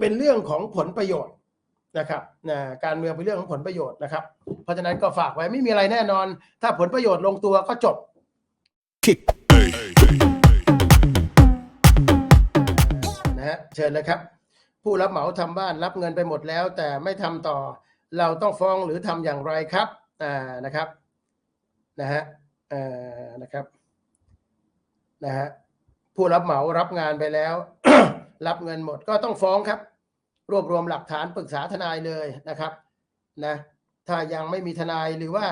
เป็นเรื่องของผลประโยชน์นะครับนะการเมืองเป็นเรื่องของผลประโยชน์นะครับ เพราะฉะนั้นก็ฝากไว้ไม่มีอะไรแน่นอน ถ้าผลประโยชน์ลงตัวก็จบ kick นะฮะเชิญเลยครับ ผู้รับเหมาทำบ้านรับเงินไปหมดแล้ว แต่ไม่ทำต่อเราต้องฟ้องหรือทำอย่างไรครับอ่านะครับนะฮะเอ่อนะครับนะฮะผู้รับเหมารับงานไปแล้ว รับเงินหมดก็ต้องฟ้องครับ รวบรวมหลักฐานปรึกษาทนายเลยนะครับนะถ้ายังไม่มีทนายหรือว่า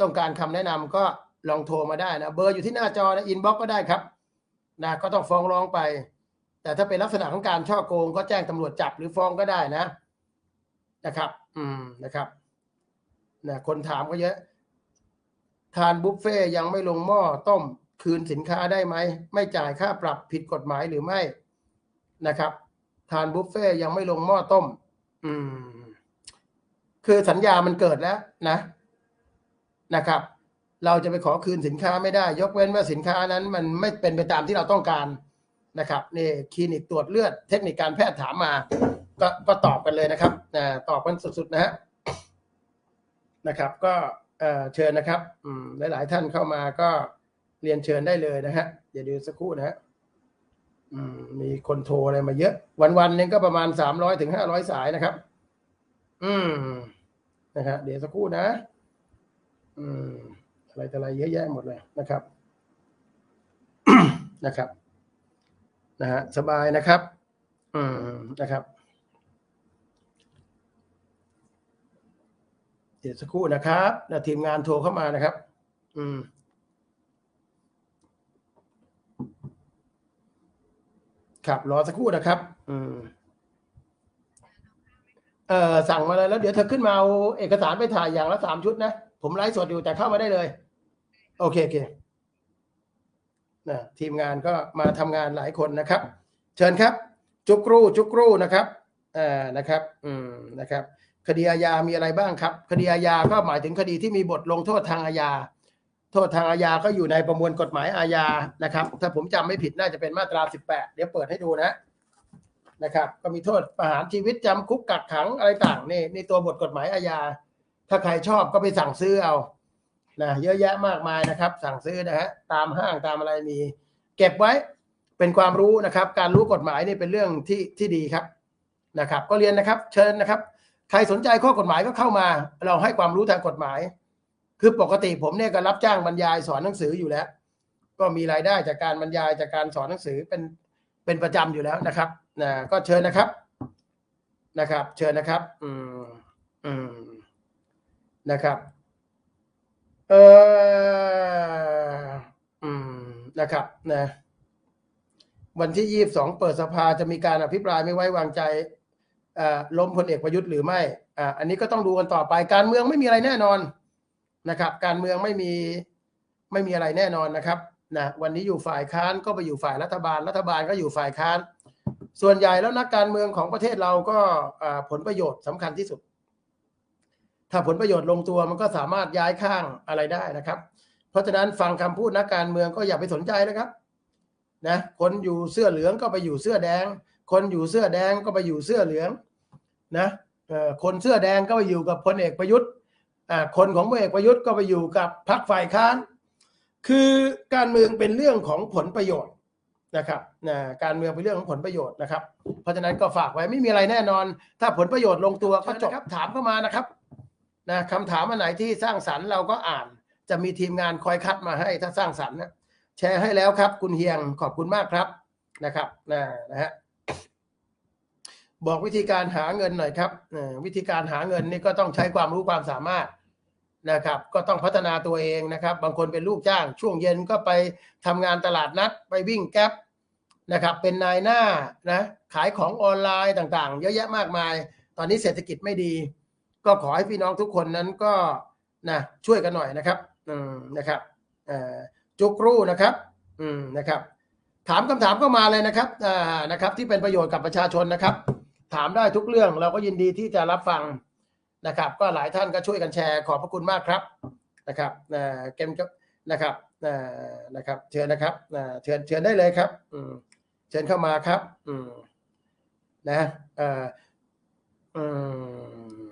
ต้องการคำแนะนำก็ลองโทรมาได้นะเบอร์อยู่ที่หน้าจอนะอินบ็อกก็ได้ครับนะก็ต้องฟ้องร้องไป แต่ถ้าเป็นลักษณะของการช่อโกง ก็แจ้งตำรวจจับหรือฟ้องก็ได้นะนะครับ อืมนะครับนะคนถามก็เยอะ ทานบุฟเฟ่ยังไม่ลงหม้อต้มคืนสินค้าได้ไหม ไม่จ่ายค่าปรับผิดกฎหมายหรือไม่ นะครับ ทานบุฟเฟ่ยังไม่ลงหม้อต้ม อืม คือสัญญามันเกิดแล้วนะนะครับ เราจะไปขอคืนสินค้าไม่ได้ ยกเว้นว่าสินค้านั้น มันไม่เป็นไปตามที่เราต้องการนะครับนี่คลินิกตรวจเลือดเทคนิคการแพทย์ถามมา ก็ก็ตอบกันเลยนะครับตอบกันสุดๆนะฮะนะครับ ก็เออเชิญนะครับอืมหลายๆท่านเข้ามาก็เรียนเชิญได้เลยนะฮะเดี๋ยวดูสักครู่นะฮะ มีคนโทรอะไรมาเยอะ วันๆหนึงก็ประมาณสามร้อยถึงห้าร้อยสายนะครับ อืมนะครับเดี๋ยวสักครู่นะ อืม อะไรแต่อะไรเยอะแยะหมดเลยนะครับ นะครับ นะฮะสบายนะครับ อืมนะครับ เดี๋ยวสักครู่นะครับแล้วทีมงานโทรเข้ามานะครับ อืม ครับรอสักครู่นะครับ อืมเอ่อสั่งมาเลยแล้วเดี๋ยวเธอขึ้นมาเอาเอกสารไปถ่ายอย่างละสามชุดนะ ผมไลฟ์สดอยู่แต่เข้ามาได้เลย โอเคโอเคนะทีมงานก็มาทำงานหลายคนนะครับ เชิญครับ จุกรูจุกรูนะครับเอ่อนะครับ อืมนะครับ คดีอาญามีอะไรบ้างครับ คดีอาญาก็หมายถึงคดีที่มีบทลงโทษทางอาญา โทษทางอาญาก็อยู่ในประมวลกฎหมายอาญานะครับ ถ้าผมจำไม่ผิดน่าจะเป็นมาตรา 18 เดี๋ยวเปิดให้ดูนะนะครับ ก็มีโทษประหารชีวิตจำคุกกักขังอะไรต่างนี่นี่ตัวบทกฎหมายอาญา ถ้าใครชอบก็ไปสั่งซื้อเอานะเยอะแยะมากมายนะครับ สั่งซื้อนะฮะตามห้างตามอะไรมี เก็บไว้เป็นความรู้นะครับ การรู้กฎหมายนี่เป็นเรื่องที่ที่ดีครับนะครับ ก็เรียนนะครับ เชิญนะครับ ใครสนใจข้อกฎหมายก็เข้ามา เราให้ความรู้ทางกฎหมาย คือปกติผมเนี่ยก็รับจ้างบรรยายสอนหนังสืออยู่แล้ว ก็มีรายได้จากการบรรยายจากการสอนหนังสือเป็นเป็นประจำอยู่แล้วนะครับนะก็เชิญนะครับนะครับ เชิญนะครับ อืมอืมนะครับเอออืมนะครับนะวันที่ยี่บสองเปิดสภาจะมีการอภิปรายไม่ไว้วางใจอ่อล้มพลเอกประยุทธ์หรือไม่อ่าอันนี้ก็ต้องดูกันต่อไปการเมืองไม่มีอะไรแน่นอน นะครับ การเมืองไม่มีไม่มีอะไรแน่นอนนะครับนะวันนี้อยู่ฝ่ายค้านก็ไปอยู่ฝ่ายรัฐบาล รัฐบาลก็อยู่ฝ่ายค้าน ส่วนใหญ่แล้วนักการเมืองของประเทศเราก็ผลประโยชน์สำคัญที่สุด ถ้าผลประโยชน์ลงตัวมันก็สามารถย้ายข้างอะไรได้นะครับ เพราะฉะนั้นฟังคำพูดนักการเมืองก็อย่าไปสนใจนะครับนะคนอยู่เสื้อเหลืองก็ไปอยู่เสื้อแดง คนอยู่เสื้อแดงก็ไปอยู่เสื้อเหลืองนะคนเสื้อแดงก็ไปอยู่กับพลเอกประยุทธ์ คนของพลเอกประยุทธ์ก็ไปอยู่กับพรรคฝ่ายค้าน คือการเมืองเป็นเรื่องของผลประโยชน์นะครับนะการเมืองเป็นเรื่องของผลประโยชน์นะครับ เพราะฉะนั้นก็ฝากไว้ไม่มีอะไรแน่นอน ถ้าผลประโยชน์ลงตัวก็จบถามเข้ามานะครับนะคำถามอันไหนที่สร้างสรรค์เราก็อ่าน จะมีทีมงานคอยคัดมาให้ถ้าสร้างสรรค์นะแชร์ให้แล้วครับ คุณเฮียงขอบคุณมากครับนะครับนะนะฮะบอกวิธีการหาเงินหน่อยครับเอ่อวิธีการหาเงินนี่ก็ต้องใช้ความรู้ความสามารถ นะครับก็ต้องพัฒนาตัวเองนะครับ บางคนเป็นลูกจ้าง ช่วงเย็นก็ไปทำงานตลาดนัด ไปวิ่งแก๊ปนะครับ เป็นนายหน้านะขายของออนไลน์ต่างๆ เยอะแยะมากมาย ตอนนี้เศรษฐกิจไม่ดี ก็ขอให้พี่น้องทุกคนนั้นก็นะช่วยกันหน่อยนะครับอืมนะครับจุกรู้นะครับอืมนะครับ ถามคำถามเข้ามาเลยนะครับอ่านะครับ ที่เป็นประโยชน์กับประชาชนนะครับ ถามได้ทุกเรื่องเราก็ยินดีที่จะรับฟัง นะครับ ก็หลายท่านก็ช่วยกันแชร์ขอบพระคุณมากครับนะครับอ่าเกมกับนะครับอ่านะครับเชิญนะครับอ่าเชิญเชิญได้เลยครับอืมเชิญเข้ามาครับอืมนะเอ่ออืม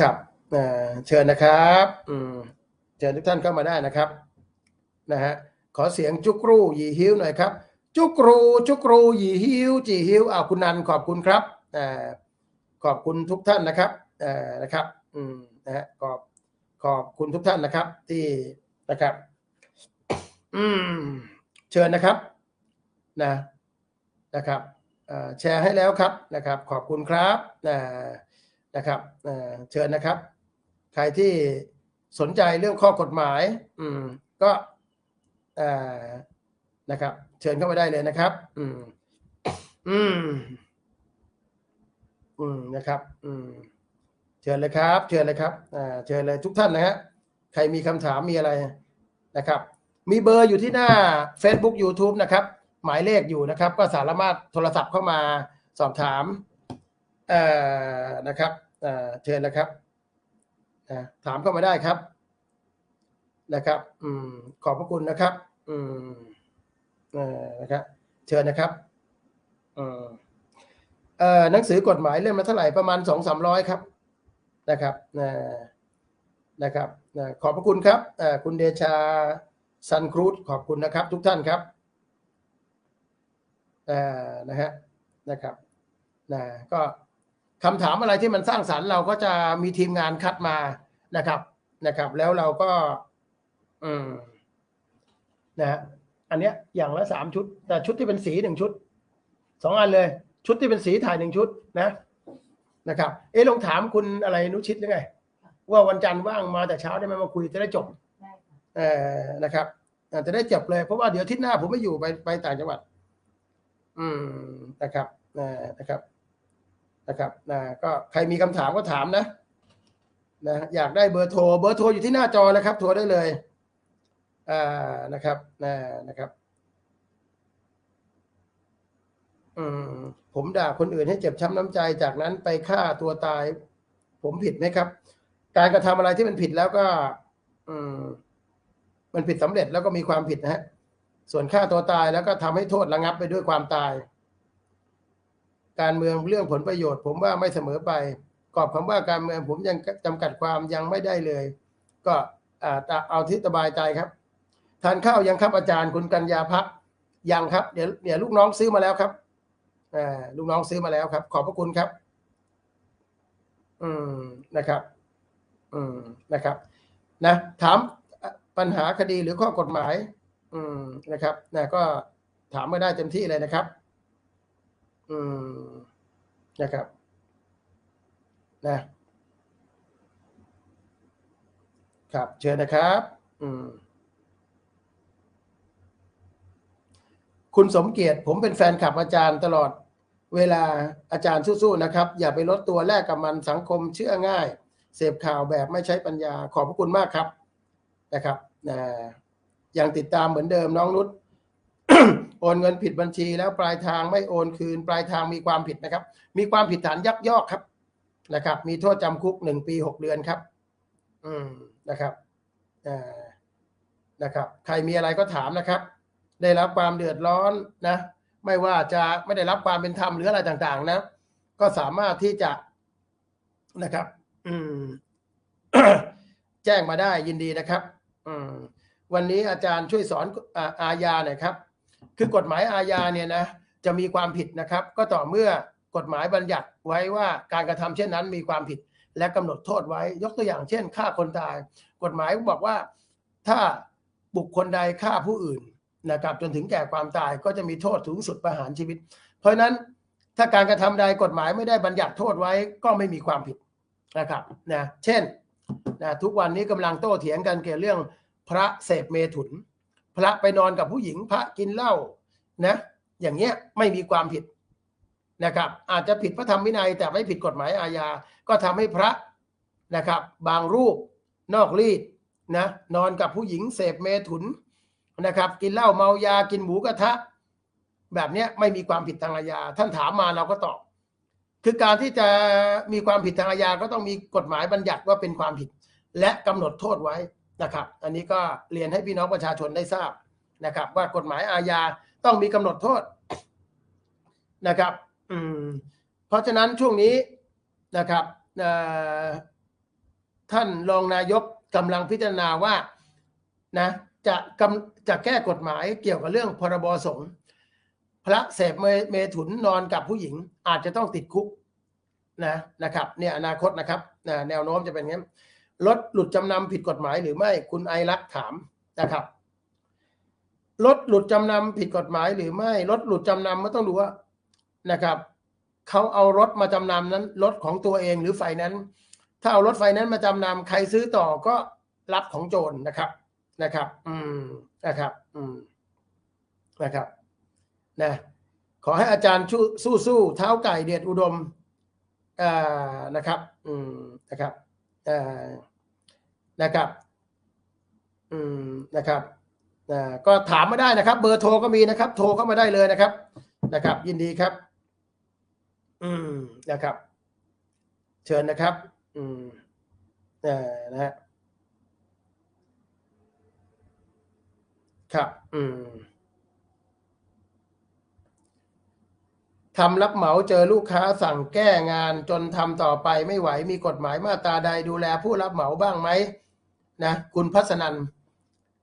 ครับเอ่อเชิญนะครับอืมเชิญทุกท่านเข้ามาได้นะครับนะฮะขอเสียงจุกรูหยีฮิ้วหน่อยครับจุกรูจุกรูหยีฮิ้วจีฮิ้วอ้าวคุณนันขอบคุณครับอ่าขอบคุณทุกท่านนะครับ นะครับอืมนะฮะขอบขอบคุณทุกท่านนะครับ ที่นะครับ อืม เชิญนะครับ นะนะครับอ่อแชร์ให้แล้วครับนะครับ ขอบคุณครับนะนะครับเอ่อเชิญนะครับ ใครที่สนใจเรื่องข้อกฎหมาย อืม ก็อ่อนะครับ เชิญเข้ามาได้เลยนะครับ อืม อืม อืมนะครับ อืม เชิญเลยครับ เชิญเลยครับอ่าเชิญเลยทุกท่านนะฮะใครมีคำถามมีอะไรนะครับ มีเบอร์อยู่ที่หน้า Facebook YouTube นะครับ หมายเลขอยู่นะครับ ก็สามารถโทรศัพท์เข้ามาสอบถามเอ่อนะครับเอ่อเชิญนะครับอ่าถามเข้ามาได้ครับนะครับ อืม ขอบพระคุณนะครับ อืมเอ่อนะครับเชิญนะครับอืมเอ่อหนังสือกฎหมายเล่มละเท่าไหร่ประมาณสองสามร้อยครับ นะครับนะครับนะขอบพระคุณครับคุณเดชาซันครูดขอบคุณนะครับ ทุกท่านครับนะฮะนะครับนะก็คำถามอะไรที่มันสร้างสรรค์เราก็จะมีทีมงานคัดมานะครับนะครับ แล้วเราก็อืมนะฮะอันเนี้ยอย่างละสามชุด แต่ชุดที่เป็นสีหนึ่งชุดสองอันเลย ชุดที่เป็นสีถ่ายหนึ่งชุดนะ นะครับ เอ๊ะลองถามคุณอะไรนุชิตหรือไง ว่าวันจันทร์ว่างมาแต่เช้าได้ไหมมาคุยจะได้จบได้ค่ะเอ่อนะครับอาจจะได้จบเลยเพราะว่าเดี๋ยวอาทิศหน้าผมไม่อยู่ไปไปต่างจังหวัด อืมนะครับนะนะครับ นะครับนะก็ใครมีคำถามก็ถามนะนะอยากได้เบอร์โทร เบอร์โทรอยู่ที่หน้าจอนะครับ โทรได้เลยอ่านะครับนะนะครับ อืมผมด่าคนอื่นให้เจ็บช้ำน้ำใจจากนั้นไปฆ่าตัวตาย ผมผิดไหมครับ การกระทำอะไรที่มันผิดแล้วก็ อืม มันผิดสำเร็จแล้วก็มีความผิดนะฮะ ส่วนฆ่าตัวตายแล้วก็ทำให้โทษระงับไปด้วยความตาย การเมืองเรื่องผลประโยชน์ ผมว่าไม่เสมอไป กรอบคำว่าการเมืองผมยังจำกัดความยังไม่ได้เลย ก็อ่าเอาที่สบายใจครับทานข้าวยังครับอาจารย์คุณกัญญาพักยังครับเดี๋ยวเดี๋ยวลูกน้องซื้อมาแล้วครับ ลูกน้องซื้อมาแล้วครับ ขอบพระคุณครับ อืมนะครับ อืมนะครับ นะถามปัญหาคดีหรือข้อกฎหมาย อืมนะครับนะก็ถามมาได้เต็มที่เลยนะครับ อืมนะครับ นะ ครับ เชิญนะครับ อืม คุณสมเกียรติผมเป็นแฟนคลับอาจารย์ตลอด เวลาอาจารย์สู้ๆนะครับ อย่าไปลดตัวแลกกับมันสังคมเชื่อง่าย เสพข่าวแบบไม่ใช้ปัญญาขอบพระคุณมากครับนะครับนะยังติดตามเหมือนเดิมน้องนุชโอนเงินผิดบัญชีแล้วปลายทางไม่โอนคืน ปลายทางมีความผิดนะครับ มีความผิดฐานยักยอกครับนะครับ มีโทษจำคุกหนึ่งปีหกเดือนครับ อืมนะครับอ่านะครับ ใครมีอะไรก็ถามนะครับ ได้รับความเดือดร้อนนะ ไม่ว่าจะไม่ได้รับความเป็นธรรมหรืออะไรต่างๆ นะ ก็สามารถที่จะนะครับ อืม แจ้งมาได้ยินดีนะครับ อืม วันนี้อาจารย์ช่วยสอนอาอาญาหน่อยครับ คือกฎหมายอาญาเนี่ยนะจะมีความผิดนะครับ ก็ต่อเมื่อกฎหมายบัญญัติไว้ว่าการกระทำเช่นนั้นมีความผิดและกำหนดโทษไว้ ยกตัวอย่างเช่นฆ่าคนตาย กฎหมายบอกว่าถ้าบุคคลใดฆ่าผู้อื่น นะครับจนถึงแก่ความตายก็จะมีโทษสูงสุดประหารชีวิต เพราะฉะนั้นถ้าการกระทำใดกฎหมายไม่ได้บัญญัติโทษไว้ก็ไม่มีความผิดนะครับนะเช่นนะทุกวันนี้กำลังโต้เถียงกันเกี่ยวเรื่องพระเสพเมถุน พระไปนอนกับผู้หญิงพระกินเหล้านะอย่างเงี้ยไม่มีความผิดนะครับอาจจะผิดพระธรรมวินัยแต่ไม่ผิดกฎหมายอาญาก็ทำให้พระนะครับ บางรูปนอกรีดนะนอนกับผู้หญิงเสพเมถุน นะครับ กินเหล้าเมายากินหมูกระทะ แบบนี้ไม่มีความผิดทางอาญาท่านถามมาเราก็ตอบคือการที่จะมีความผิดทางอาญาก็ต้องมีกฎหมายบัญญัติว่าเป็นความผิด และกำหนดโทษไว้นะครับ อันนี้ก็เรียนให้พี่น้องประชาชนได้ทราบนะครับ ว่ากฎหมายอาญาต้องมีกำหนดโทษนะครับ อืม เพราะฉะนั้นช่วงนี้นะครับท่านรองนายกกำลังพิจารณาว่านะ จะกำจะแก้กฎหมายเกี่ยวกับเรื่องพรบสงฆ์พระเสพเมเมถุนนอนกับผู้หญิงอาจจะต้องติดคุกนะนะครับเนี่ยอนาคตนะครับนะแนวโน้มจะเป็นอย่างนี้รถหลุดจำนำผิดกฎหมายหรือไม่คุณไอรักถามนะครับรถหลุดจำนำผิดกฎหมายหรือไม่รถหลุดจำนำก็ต้องดูว่านะครับเขาเอารถมาจำนำนั้นรถของตัวเองหรือไฟนั้น ถ้าเอารถไฟนั้นมาจำนำใครซื้อต่อก็รับของโจรนะครับ นะครับ อืมนะครับ อืมนะครับ นะ ขอให้อาจารย์ชูสู้สู้เท้าไก่เดชอุดมอ่านะครับ อืมนะครับอ่านะครับ อืมนะครับอ่าก็ถามมาได้นะครับ เบอร์โทรก็มีนะครับ โทรเข้ามาได้เลยนะครับ นะครับ ยินดีครับ อืมนะครับ เชิญนะครับ อืมอ่านะฮะ ครับ อืมทำรับเหมาเจอลูกค้าสั่งแก้งานจนทำต่อไปไม่ไหวมีกฎหมายมาตราใดดูแลผู้รับเหมาบ้างไหมนะคุณพัฒนัน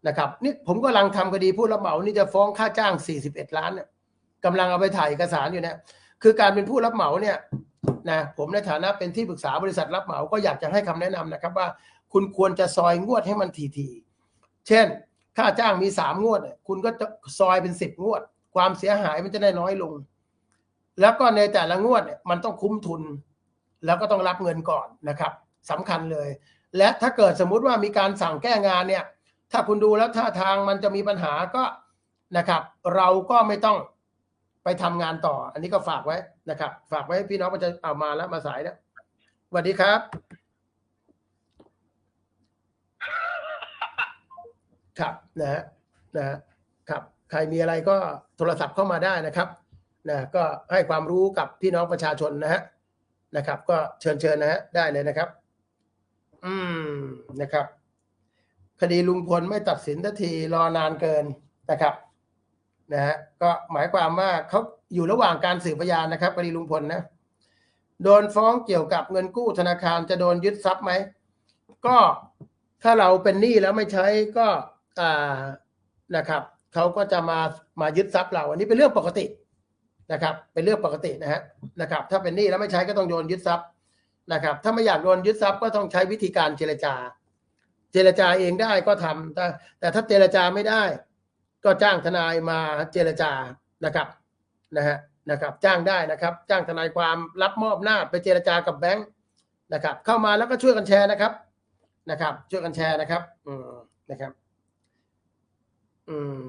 นะครับนี่ผมกำลังทำคดีผู้รับเหมานี่จะฟ้องค่าจ้าง 41 ล้านเนี่ยกำลังเอาไปถ่ายเอกสารอยู่เนี่ยคือการเป็นผู้รับเหมาเนี่ยนะผมในฐานะเป็นที่ปรึกษาบริษัทรับเหมาก็อยากจะให้คำแนะนำนะครับ ว่าคุณควรจะซอยงวดให้มันทีๆเช่น ค่าจ้างมีสามงวดคุณก็จะซอยเป็นสิบงวด ความเสียหายมันจะได้น้อยลง แล้วก็ในแต่ละงวดเนี่ยมันต้องคุ้มทุน แล้วก็ต้องรับเงินก่อนนะครับสำคัญเลย และถ้าเกิดสมมุติว่ามีการสั่งแก้งานเนี่ย ถ้าคุณดูแล้วท่าทางมันจะมีปัญหาก็นะครับ เราก็ไม่ต้องไปทำงานต่อ อันนี้ก็ฝากไว้นะครับ ฝากไว้พี่น้องมันจะเอามาแล้วมาสายแล้วสวัสดีครับ ครับนะฮะนะครับ ใครมีอะไรก็โทรศัพท์เข้ามาได้นะครับนะก็ให้ความรู้กับพี่น้องประชาชนนะฮะนะครับ ก็เชิญเชิญนะฮะได้เลยนะครับ อืมนะครับ คดีลุงพลไม่ตัดสินทันทีรอนานเกินนะครับนะฮะก็หมายความว่าเขาอยู่ระหว่างการสืบพยานนะครับคดีลุงพลนะโดนฟ้องเกี่ยวกับเงินกู้ธนาคารจะโดนยึดทรัพย์ไหมก็ถ้าเราเป็นหนี้แล้วไม่ใช้ก็ นะครับเขาก็จะมามายึดทรัพย์เรา อันนี้เป็นเรื่องปกตินะครับ เป็นเรื่องปกตินะฮะนะครับ ถ้าเป็นหนี้แล้วไม่ใช้ก็ต้องโดนยึดทรัพย์นะครับ ถ้าไม่อยากโดนยึดทรัพย์ก็ต้องใช้วิธีการเจรจา เจรจาเองได้ก็ทำแต่แต่ถ้าเจรจาไม่ได้ ก็จ้างทนายมาเจรจานะครับนะฮะนะครับ จ้างได้นะครับ จ้างทนายความรับมอบหน้าไปเจรจากับแบงค์นะครับ เข้ามาแล้วก็ช่วยกันแชร์นะครับนะครับ ช่วยกันแชร์นะครับ อืมนะครับ อืม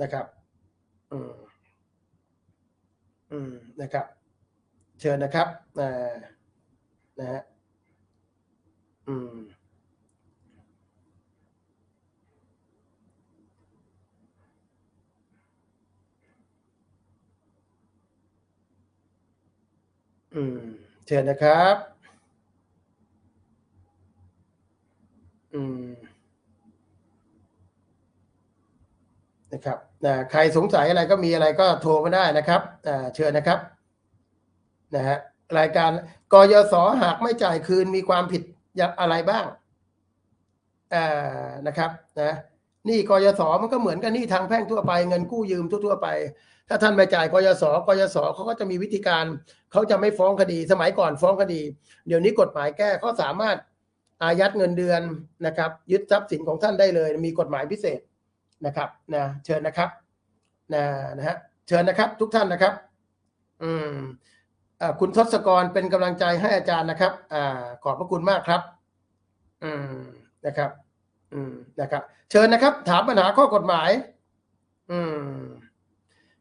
นะครับ อืมอืมนะครับ เชิญนะครับอ่านะฮะอืมอืมเชิญนะครับ อืม นะครับนะใครสงสัยอะไรก็มีอะไรก็โทรมาได้นะครับเชิญนะครับนะฮะรายการกยศหากไม่จ่ายคืนมีความผิดอะไรบ้างนะครับนะนี่กยศมันก็เหมือนกับนี่ทางแพ่งทั่วไปเงินกู้ยืมทั่วๆไป ถ้าท่านไม่จ่ายกยศกยศเขาก็จะมีวิธีการเขาจะไม่ฟ้องคดี สมัยก่อนฟ้องคดี เดี๋ยวนี้กฎหมายแก้เขาสามารถอายัดเงินเดือนนะครับ ยึดทรัพย์สินของท่านได้เลย มีกฎหมายพิเศษ นะครับนะเชิญนะครับนะนะฮะเชิญนะครับทุกท่านนะครับ อืมอ่าคุณทศกรเป็นกำลังใจให้อาจารย์นะครับ อ่า ขอบพระคุณมากครับ อืมนะครับ อืมนะครับ เชิญนะครับ ถามปัญหาข้อกฎหมาย อืม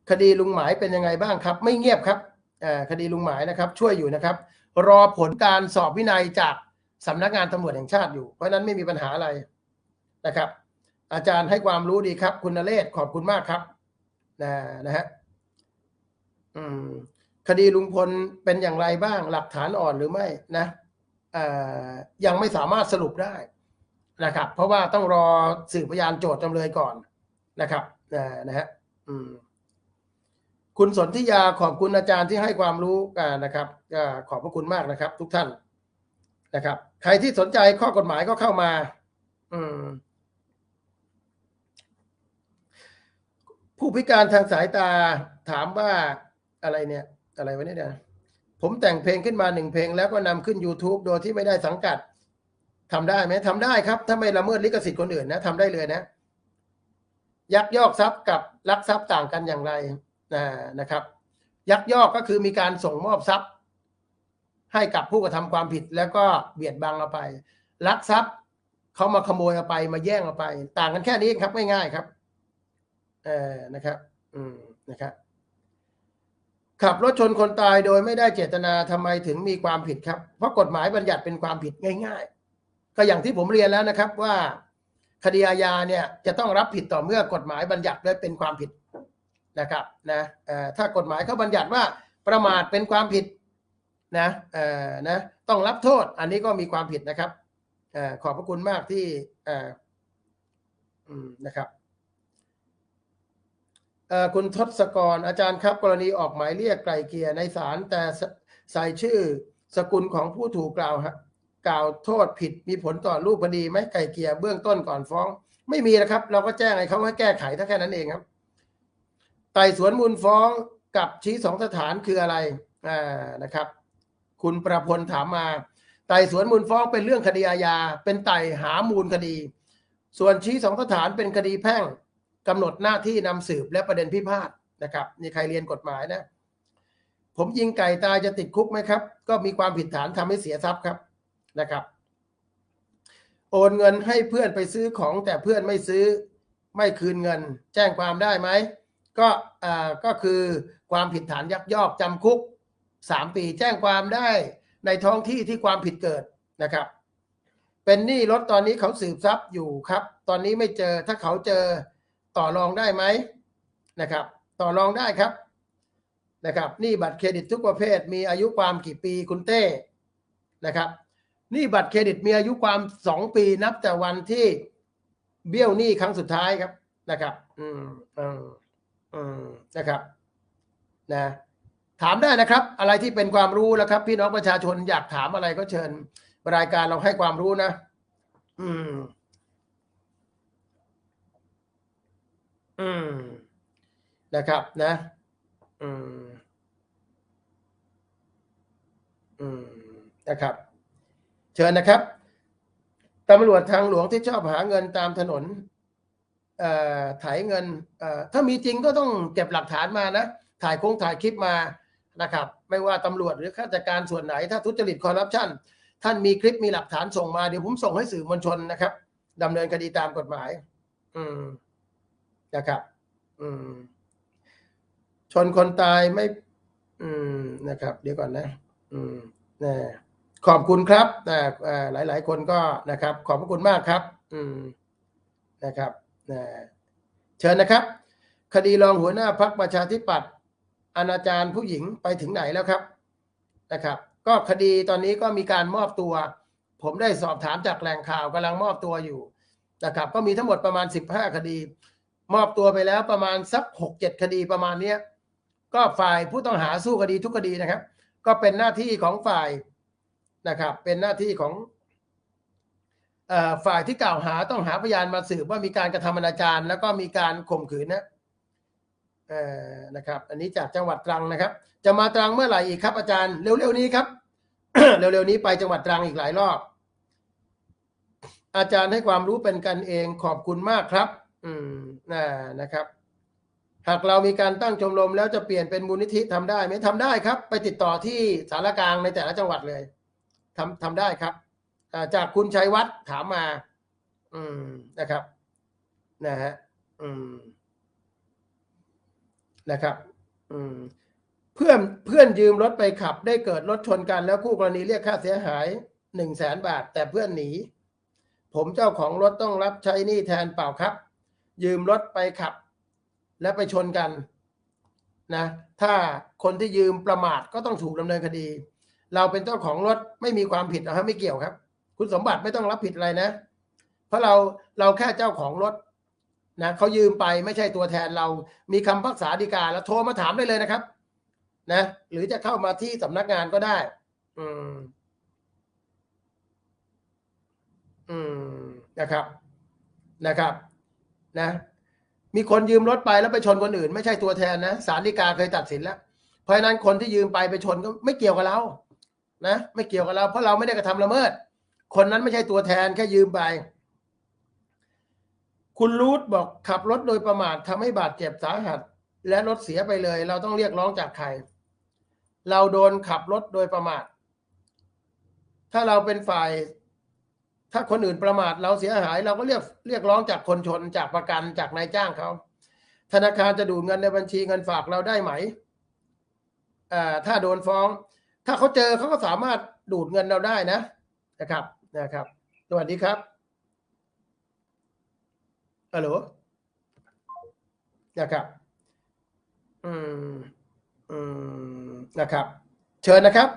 คดีลุงหมายเป็นยังไงบ้างครับ ไม่เงียบครับอ่าคดีลุงหมายนะครับ ช่วยอยู่นะครับ รอผลการสอบวินัยจากสำนักงานตำรวจแห่งชาติอยู่ เพราะฉะนั้นไม่มีปัญหาอะไรนะครับ อาจารย์ให้ความรู้ดีครับ คุณนเรศขอบคุณมากครับนะนะฮะคดีลุงพลเป็นอย่างไรบ้าง หลักฐานอ่อนหรือไม่นะยังไม่สามารถสรุปได้นะครับ เพราะว่าต้องรอสืบพยานโจทย์จำเลยก่อนนะครับนะนะฮะคุณสนธิยาขอบคุณอาจารย์ที่ให้ความรู้นะครับขอบพระคุณมากนะครับ ทุกท่านนะครับ ใครที่สนใจข้อกฎหมายก็เข้ามา อืม ผู้พิการทางสายตาถามว่าอะไรเนี่ย อะไรวะเนี่ยนะผมแต่งเพลงขึ้นมาหนึ่งเพลงแล้วก็นำขึ้น YouTube โดยที่ไม่ได้สังกัดทำได้ไหมทำได้ครับ ถ้าไม่ละเมิดลิขสิทธิ์คนอื่นนะทำได้เลยนะ ยักยอกทรัพย์กับลักทรัพย์ต่างกันอย่างไรนะนะครับ ยักยอกก็คือมีการส่งมอบทรัพย์ ให้กับผู้กระทำความผิดแล้วก็เบียดบังเอาไปลักทรัพย์เขามาขโมยเอาไปมาแย่งเอาไป ต่างกันแค่นี้เองครับง่ายๆครับ เออนะครับ อืมนะครับ ขับรถชนคนตายโดยไม่ได้เจตนาทำไมถึงมีความผิดครับ เพราะกฎหมายบัญญัติเป็นความผิดง่าย ๆ ก็อย่างที่ผมเรียนแล้วนะครับว่าคดีอาญาเนี่ยจะต้องรับผิดต่อเมื่อกฎหมายบัญญัติไว้เป็นความผิดนะครับนะเออถ้ากฎหมายเขาบัญญัติว่าประมาทเป็นความผิดนะเออนะต้องรับโทษ อันนี้ก็มีความผิดนะครับอขอบพระคุณมากที่อ่ออืมนะครับ คุณทศกรอาจารย์ครับกรณีออกหมายเรียกไกลเกียในศาลแต่ใส่ชื่อสกุลของผู้ถูกกล่าวกล่าวโทษผิดมีผลต่อรูปคดีไหมไกลเกียเบื้องต้นก่อนฟ้อง ไม่มีนะครับ เราก็แจ้งให้เขาให้แก้ไขถ้าแค่นั้นเองครับไต่สวนมูลฟ้องกับชี้สองสถานคืออะไรอ่านะครับ คุณประพลถามมาไต่สวนมูลฟ้องเป็นเรื่องคดีอาญาเป็นไต่หามูลคดี ส่วนชี้สองสถานเป็นคดีแพ่ง กำหนดหน้าที่นำสืบและประเด็นพิพาทนะครับนี่ใครเรียนกฎหมายนะ ผมยิงไก่ตายจะติดคุกไหมครับ ก็มีความผิดฐานทำให้เสียทรัพย์ครับนะครับ โอนเงินให้เพื่อนไปซื้อของแต่เพื่อนไม่ซื้อไม่คืนเงิน แจ้งความได้ไหมก็อ่าก็คือความผิดฐานยักยอกจำคุกสามปีแจ้งความได้ในท้องที่ที่ความผิดเกิดนะครับ เป็นหนี้รถตอนนี้เขาสืบทรัพย์อยู่ครับ ตอนนี้ไม่เจอถ้าเขาเจอ ต่อรองได้ไหมนะครับ ต่อรองได้ครับนะครับนี้บัตรเครดิตทุกประเภทมีอายุความกี่ปีคุณเต้นะครับนี้บัตรเครดิตมีอายุความสองปีนับแต่วันที่เบี้ยวหนี้ครั้งสุดท้ายครับนะครับ อืมอืมอืมนะครับนะถามได้นะครับ อะไรที่เป็นความรู้แล้วครับ พี่น้องประชาชนอยากถามอะไรก็เชิญรายการเราให้ความรู้นะ อืม อืม นะครับนะ อืม อืม นะครับ เชิญนะครับตำรวจทางหลวงที่ชอบหาเงินตามถนนเอ่อถ่ายเงินเอ่อถ้ามีจริงก็ต้องเก็บหลักฐานมานะ ถ่ายคงถ่ายคลิปมานะครับ ไม่ว่าตำรวจหรือข้าราชการส่วนไหน ถ้าทุจริตคอร์รัปชันท่านมีคลิปมีหลักฐานส่งมาเดี๋ยวผมส่งให้สื่อมวลชนนะครับดำเนินคดีตามกฎหมาย อืม นะครับ อืม ชนคนตายไม่ อืมนะครับ เดี๋ยวก่อนนะ อืมนะขอบคุณครับนะอ่าหลายๆคนก็นะครับ ขอบพระคุณมากครับ อืมนะครับนะเชิญนะครับ คดีรองหัวหน้าพักประชาธิปัตย์อนาจารผู้หญิงไปถึงไหนแล้วครับนะครับ ก็คดีตอนนี้ก็มีการมอบตัว ผมได้สอบถามจากแหล่งข่าวกำลังมอบตัวอยู่นะครับ ก็มีทั้งหมดประมาณสิบห้าคดี มอบตัวไปแล้วประมาณสักหกเจ็ดคดีประมาณเนี้ยก็ฝ่ายผู้ต้องหาสู้คดีทุกคดีนะครับ ก็เป็นหน้าที่ของฝ่ายนะครับ เป็นหน้าที่ของฝ่ายที่กล่าวหาต้องหาพยานมาสืบว่ามีการกระทำอนาจารแล้วก็มีการข่มขืนนะเออนะครับ อันนี้จากจังหวัดตรังนะครับ จะมาตรังเมื่อไหร่อีกครับอาจารย์เร็วๆนี้ครับเร็วๆนี้ไปจังหวัดตรังอีกหลายรอบ อาจารย์ให้ความรู้เป็นกันเองขอบคุณมากครับ อืมน่านะครับ หากเรามีการตั้งชมรมแล้วจะเปลี่ยนเป็นมูลนิธิทำได้ไหมทำได้ครับ ไปติดต่อที่สารกลางในแต่ละจังหวัดเลยทำทำได้ครับจากคุณชัยวัฒน์ถามมา อืมนะครับ นะฮะอืม นะครับ อืม เพื่อนเพื่อนยืมรถไปขับ ได้เกิดรถชนกันแล้วคู่กรณีเรียกค่าเสียหายหนึ่งแสนบาท แต่เพื่อนหนี ผมเจ้าของรถต้องรับใช้หนี้แทนเปล่าครับ ยืมรถไปขับ แล้วไปชนกันนะถ้าคนที่ยืมประมาทก็ต้องถูกดำเนินคดี เราเป็นเจ้าของรถไม่มีความผิดนะครับไม่เกี่ยวครับ คุณสมบัติไม่ต้องรับผิดอะไรนะ เพราะเราเราแค่เจ้าของรถนะเขายืมไปไม่ใช่ตัวแทนเรามีคำพักษาฎีกาแล้วโทรมาถามได้เลยนะครับ นะ หรือจะเข้ามาที่สำนักงานก็ได้ อืม อืมนะครับนะครับ นะมีคนยืมรถไปแล้วไปชนคนอื่น ไม่ใช่ตัวแทนนะศาลฎีกาเคยตัดสินแล้ว เพราะฉะนั้นคนที่ยืมไปไปชนก็ไม่เกี่ยวกับเรา นะ ไม่เกี่ยวกับเรา เพราะเราไม่ได้กระทำละเมิด คนนั้นไม่ใช่ตัวแทนแค่ยืมไป คุณรูทบอกขับรถโดยประมาททำให้บาดเจ็บสาหัส และรถเสียไปเลย เราต้องเรียกร้องจากใคร เราโดนขับรถโดยประมาท ถ้าเราเป็นฝ่าย ถ้าคนอื่นประมาทเราเสียหาย เราก็เรียกเรียกร้องจากคนชนจากประกันจากนายจ้างเขาธนาคารจะดูดเงินในบัญชีเงินฝากเราได้ไหมถ้าโดนฟ้อง ถ้าเขาเจอเขาก็สามารถดูดเงินเราได้นะนะครับนะครับสวัสดีครับฮัลโหลนะครับอืมอืมนะครับ เชิญนะครับ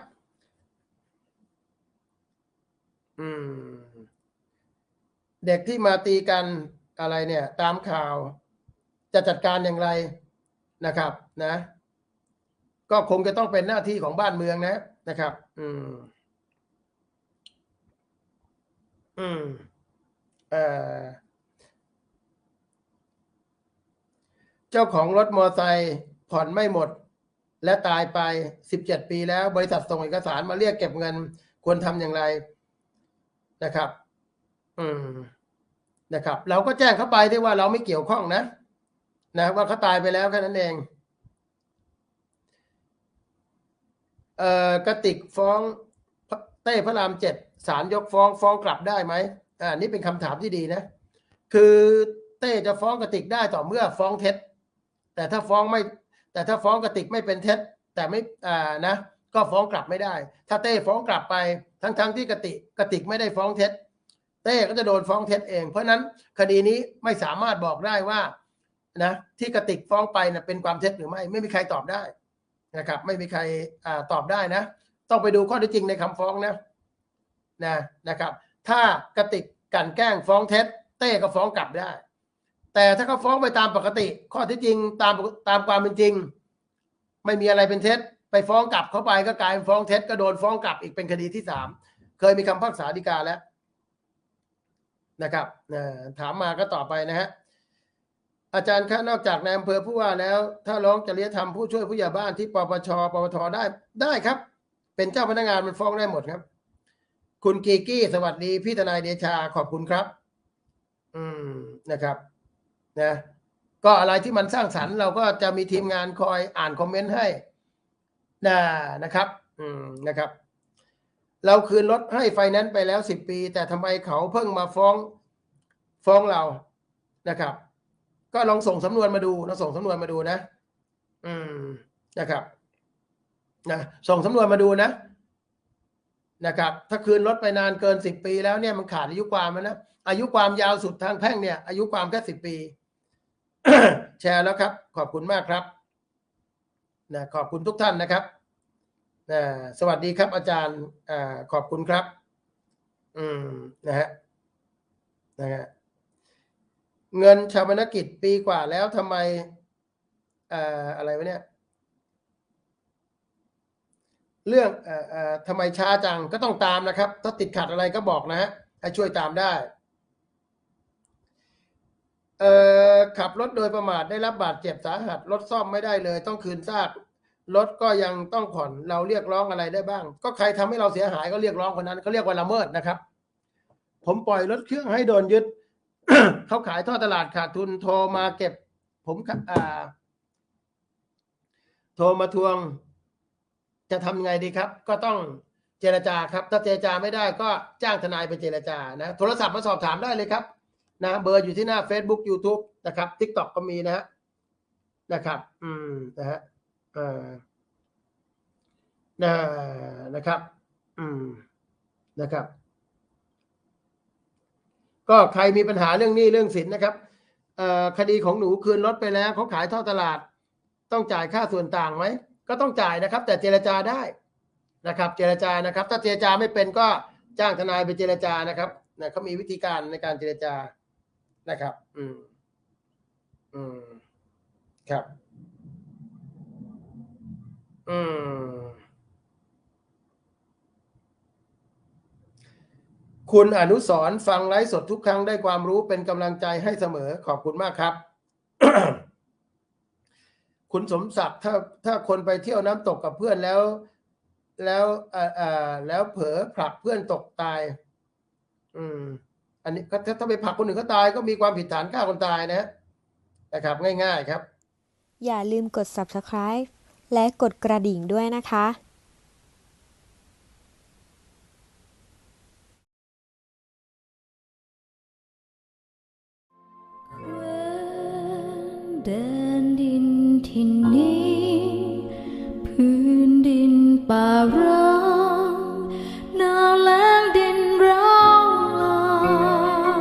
อืม เด็กที่มาตีกันอะไรเนี่ย ตามข่าวจะจัดการอย่างไรนะครับ นะ ก็คงจะต้องเป็นหน้าที่ของบ้านเมืองนะนะครับ อืม อืมเอ่อเจ้าของรถมอเตอร์ไซค์ผ่อนไม่หมด และตายไปสิบเจ็ดปีแล้ว บริษัทส่งเอกสารมาเรียกเก็บเงิน ควรทำอย่างไรนะครับ อืม นะครับ เราก็แจ้งเขาไปที่ว่าเราไม่เกี่ยวข้องนะนะว่าเขาตายไปแล้วแค่นั้นเองเอ่อกติกฟ้องเต้พระรามเจ็ดศาลยกฟ้องฟ้องกลับได้ไหมอ่านี่เป็นคำถามที่ดีนะ คือเต้จะฟ้องกติกได้ต่อเมื่อฟ้องเท็จ แต่ถ้าฟ้องไม่ แต่ถ้าฟ้องกติกไม่เป็นเท็จ แต่ไม่อ่านะ ก็ฟ้องกลับไม่ได้ ถ้าเต้ฟ้องกลับไป ทั้งๆทที่กติกกติกไม่ได้ฟ้องเท็จ เต้ก็จะโดนฟ้องเท็จเอง เพราะนั้นคดีนี้ไม่สามารถบอกได้ว่านะที่กระติกฟ้องไปนะเป็นความเท็จหรือไม่ ไม่มีใครตอบได้นะครับ ไม่มีใครอตอบได้นะ ต้องไปดูข้อเท็จจริงในคำฟ้องนะนะนะครับ ถ้ากระติกกันแกล้งฟ้องเท็จ เต้ก็ฟ้องกลับได้ แต่ถ้าเขาฟ้องไปตามปกติ ข้อเท็จจริงตามตามความเป็นจริง ไม่มีอะไรเป็นเท็จ ไปฟ้องกลับเข้าไปก็กลายเป็นฟ้องเท็จก็โดนฟ้องกลับอีกเป็นคดีที่สามเคยมีคำพิพักษาฎีกาแล้ว นะครับถามมาก็ต่อไปนะฮะอาจารย์คะนอกจากในอำเภอผู้ว่าแล้ว ถ้าร้องจริยธรรมผู้ช่วยผู้ใหญ่บ้านที่ปปชปปทได้ได้ครับ เป็นเจ้าพนักงานมันฟ้องได้หมดครับ คุณกีกี้สวัสดีพี่ทนายเดชาขอบคุณครับ อืมนะครับนะก็อะไรที่มันสร้างสรรค์เราก็จะมีทีมงานคอยอ่านคอมเมนต์ให้นะนะครับ อืมนะครับ เราคืนรถให้ไฟแนนซ์ไปแล้วสิบปี แต่ทำไมเขาเพิ่งมาฟ้องฟ้องเรานะครับ ก็ลองส่งสำนวนมาดูเราส่งสำนวนมาดูนะ อืมนะครับนะส่งสำนวนมาดูนะนะครับ ถ้าคืนรถไปนานเกินสิบปีแล้วเนี่ยมันขาดอายุความแล้วนะอายุความยาวสุดทางแพ่งเนี่ย อายุความแค่สิบปี แชร์แล้วครับ ขอบคุณมากครับนะขอบคุณทุกท่านนะครับ สวัสดีครับอาจารย์อขอบคุณครับ อืมนะฮะนะฮะเงินชาวนกิจปีกว่าแล้วทำไมอ่าอะไรวะเนี่ย เรื่องอ่อเอ่อทำไมช้าจังก็ต้องตามนะครับ ถ้าติดขัดอะไรก็บอกนะฮะให้ช่วยตามได้ขับรถโดยประมาทได้รับบาดเจ็บสาหัสรถซ่อมไม่ได้เลย ต้องคืนซาก รถก็ยังต้องผ่อนเราเรียกร้องอะไรได้บ้าง ก็ใครทำให้เราเสียหายก็เรียกร้องคนนั้นเขาเรียกว่าละเมิดนะครับ ผมปล่อยรถเครื่องให้โดนยึดเขาขายท่อตลาดขาดทุนโทรมาเก็บ ผมอ่า โทรมาทวง จะทำยังไงดีครับ ก็ต้องเจรจาครับ ถ้าเจรจาไม่ได้ก็จ้างทนายไปเจรจานะโทรศัพท์มาสอบถามได้เลยครับ นะเบอร์อยู่ที่หน้า Facebook YouTube นะครับ TikTok ก็มีนะฮะนะครับ อืมนะฮะ นะนะครับ อืมนะครับ ก็ใครมีปัญหาเรื่องหนี้เรื่องสินนะครับอ่อคดีของหนูคืนรถไปแล้วเขาขายท่อตลาด ต้องจ่ายค่าส่วนต่างไหมก็ต้องจ่ายนะครับ แต่เจรจาได้นะครับ เจรจานะครับ ถ้าเจรจาไม่เป็นก็จ้างทนายไปเจรจานะครับนะเขามีวิธีการในการเจรจานะครับ อืมอืมครับ อืม คุณอนุสรฟังไลฟ์สดทุกครั้งได้ความรู้เป็นกำลังใจให้เสมอขอบคุณมากครับ คุณสมศักดิ์ถ้าถ้าคนไปเที่ยวน้ำตกกับเพื่อนแล้ว แล้วเอ่อเอ่อแล้วเผลอผลักเพื่อนตกตาย อืม อันนี้ถ้าถ้าไปผลักคนอื่นก็ตาย ก็มีความผิดฐานฆ่าคนตายนะนะครับ ง่ายๆครับ อย่าลืมกด subscribe และกดกระดิ่งด้วยนะคะแดนดินที่นี้ พื้นดินป่าร้างหนาวแล้งดินร้างลาง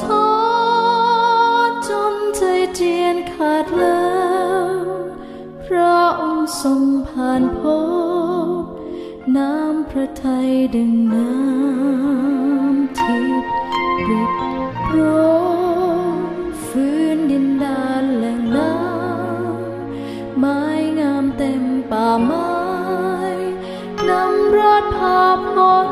ท้อจนใจเจียนขาดแล้วพระองค์ ทรงผ่านพบ น้ำพระทัยดึงน้ำทิพย์ริบโรฟื้นดินดานแหล่งน้ำไม้งามเต็มป่าไม้นำรอดพาพ้น